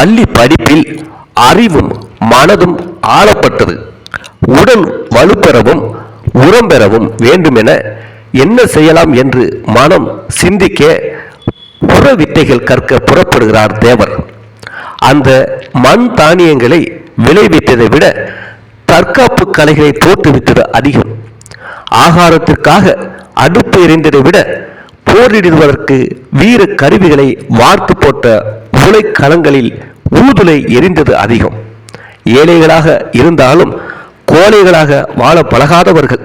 பள்ளி படிப்பில் அறிவும் மனதும் ஆளப்பட்டது உடன் வலுப்பெறவும் உரம் பெறவும் வேண்டுமென என்ன செய்யலாம் என்று மனம் சிந்திக்க புற வித்தைகள் கற்க புறப்படுகிறார் தேவர். அந்த மண் தானியங்களை விளைவித்ததை விட தற்காப்பு கலைகளை தோற்றுவித்தது அதிகம். ஆகாரத்திற்காக அடுப்பு எறிந்ததை விட போரிடுவதற்கு வீர கருவிகளை வார்த்து போட்ட உலைக்களங்களில் ஊதுலை எரிந்தது அதிகம். ஏழைகளாக இருந்தாலும் கோழைகளாக வாழ பழகாதவர்கள்.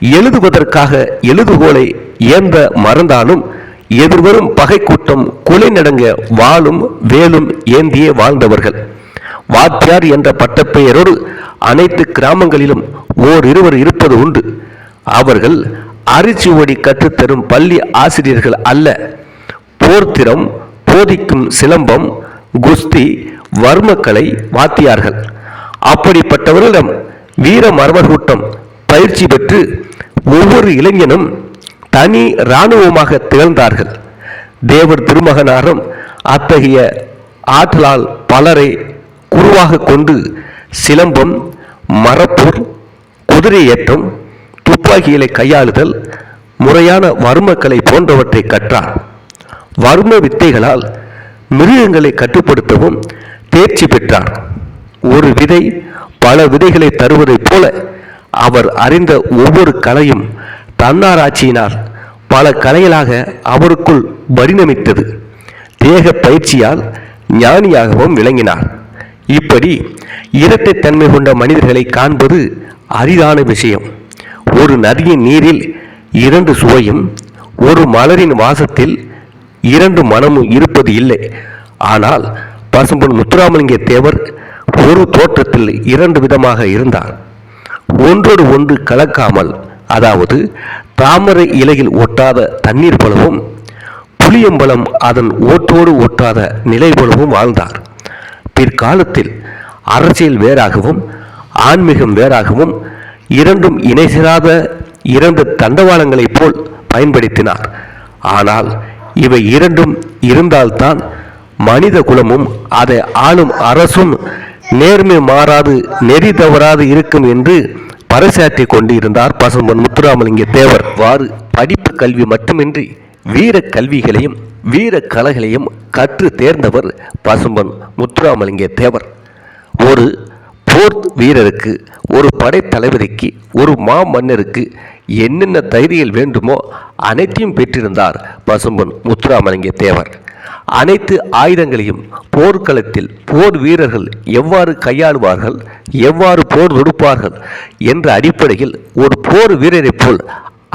எழுதுவதற்காக எழுதுகோலை ஏந்த மறந்தாலும் எதிர்வரும் பகை கூட்டம் கொலை நடங்க வாளும் வேலும் ஏந்தியே வாழ்ந்தவர்கள். வாத்தியார் என்ற பட்டப்பெயரோடு அனைத்து கிராமங்களிலும் ஓர் இருவர் இருப்பது உண்டு. அவர்கள் அரிச்சுவடி கற்றுத்தரும் பள்ளி ஆசிரியர்கள் அல்ல. போர்த்திரம் போதிக்கும் சிலம்பம் குஸ்தி வர்மக்கலை வாத்தியார்கள். அப்படிப்பட்டவர்களிடம் வீர மரபர்கூட்டம் பயிற்சி பெற்று ஒவ்வொரு இளைஞனும் தனி இராணுவமாக திகழ்ந்தார்கள். தேவர் திருமகனாரும் அத்தகைய ஆற்றலால் பலரை குருவாக கொண்டு சிலம்பம் மரப்பூர் குதிரை ஏற்றம் துப்பாக்கிகளை கையாளுதல் முறையான வர்மக்கலை போன்றவற்றை கற்றார். வர்ம வித்தைகளால் மிருகங்களை கட்டுப்படுத்தவும் தேர்ச்சி பெற்றார். ஒரு விதை பல விதைகளை தருவதைப் போல அவர் அறிந்த ஒவ்வொரு கலையும் தன்னாராய்ச்சியினால் பல கலைகளாக அவருக்குள் பரிணமித்தது தேக பயிற்சியால் ஞானியாகவும் விளங்கினார். இப்படி இரட்டைத்தன்மை கொண்ட மனிதர்களை காண்பது அரிதான விஷயம். ஒரு நதியின் நீரில் இரண்டு சுவையும் ஒரு மலரின் வாசத்தில் இரண்டு மனமும் இருப்பது இல்லை. ஆனால் பசும்பொன் முத்துராமலிங்க தேவர் ஒரு தோற்றத்தில் இரண்டு விதமாக இருந்தார். ஒன்றோடு ஒன்று கலக்காமல் அதாவது தாமரை இலையில் ஒட்டாத தண்ணீர் போலவும் புளியம்பலம் அதன் ஓட்டோடு ஒட்டாத நிலை போலவும் வாழ்ந்தார். பிற்காலத்தில் அரசியல் வேறாகவும் ஆன்மீகம் வேறாகவும் இரண்டும் இணை சேராத இரண்டு தண்டவாளங்களைப் போல் பயன்படுத்தினார். ஆனால் இவை இரண்டும் இருந்தால்தான் மனித குலமும் அதை ஆளும் அரசும் நேர்மை மாறாது நெறி தவறாது இருக்கும் என்று பறைசாற்றி கொண்டு இருந்தார் பசும்பொன் முத்துராமலிங்க தேவர். வாறு படிப்பு கல்வி மட்டுமின்றி வீர கல்விகளையும் வீர கலைகளையும் கற்று தேர்ந்தவர் பசும்பன் முத்துராமலிங்க தேவர். ஒரு போர் வீரருக்கு ஒரு படைத்தளபதிக்கு ஒரு மா மன்னருக்கு என்னென்ன தைரியல் வேண்டுமோ அனைத்தையும் பெற்றிருந்தார் பசும்பொன் முத்துராமலிங்க தேவர். அனைத்து ஆயுதங்களையும் போர்க்களத்தில் போர் வீரர்கள் எவ்வாறு கையாளுவார்கள் எவ்வாறு போர் தொடுப்பார்கள் என்ற அடிப்படையில் ஒரு போர் வீரரைப் போல்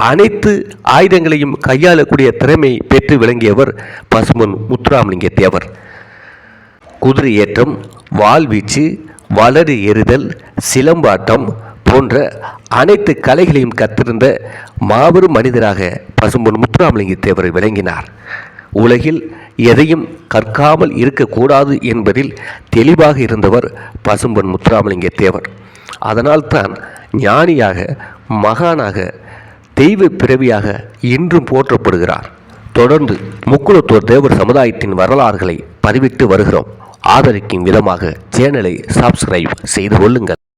அனைத்து ஆயுதங்களையும் கையாளக்கூடிய திறமை பெற்று விளங்கியவர் பசுமன் முத்துராமலிங்க தேவர். குதிரை ஏற்றம் வாள்வீச்சு வளரி எறிதல் சிலம்பாட்டம் போன்ற அனைத்து கலைகளையும் கத்திருந்த மாபெரும் மனிதராக பசும்பொன் முத்துராமலிங்க தேவர் விளங்கினார். உலகில் எதையும் கற்காமல் இருக்கக்கூடாது என்பதில் தெளிவாக இருந்தவர் பசும்பொன் முத்துராமலிங்க தேவர். அதனால்தான் ஞானியாக மகானாக தெய்வ பிறவியாக இன்றும் போற்றப்படுகிறார். தொடர்ந்து முக்குளத்தோர் தேவர் சமுதாயத்தின் வரலாறுகளை பதிவிட்டு வருகிறோம். ஆதரிக்கும் விதமாக சேனலை சப்ஸ்கிரைப் செய்து கொள்ளுங்கள்.